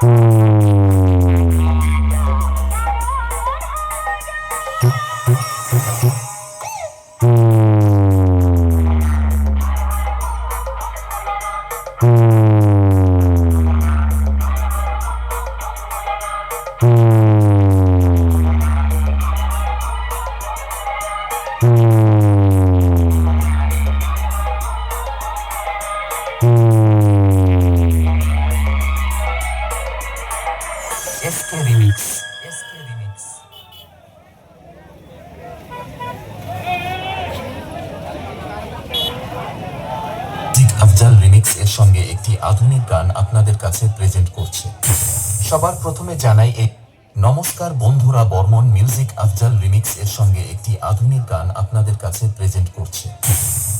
Mm. সবার প্রথমে জানাই নমস্কার বন্ধুরা বর্মন মিউজিক আফজাল রিমিক্স এর সঙ্গে একটি আধুনিক গান আপনাদের কাছে প্রেজেন্ট করছে।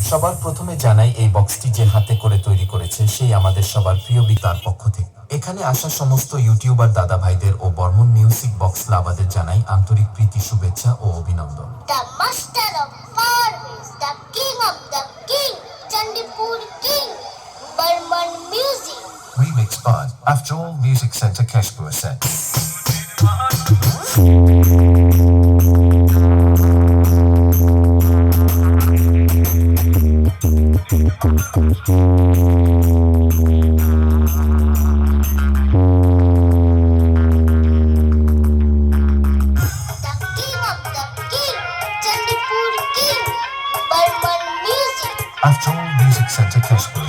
সবার প্রথমে জানাই এই বক্সটি যে হাতে করে তৈরি করেছে সেই আমাদের সবার প্রিয় বিতার পক্ষ থেকে। এখানে আসা সমস্ত ইউটিউবার দাদা ভাইদের ও বর্মন মিউজিক বক্স লাভাদের জানাই আন্তরিক প্রীতি শুভেচ্ছা ও অভিনন্দন। After all, Music Center Keshpur said. I've Music Center Classical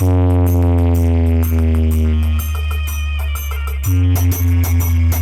Thank you.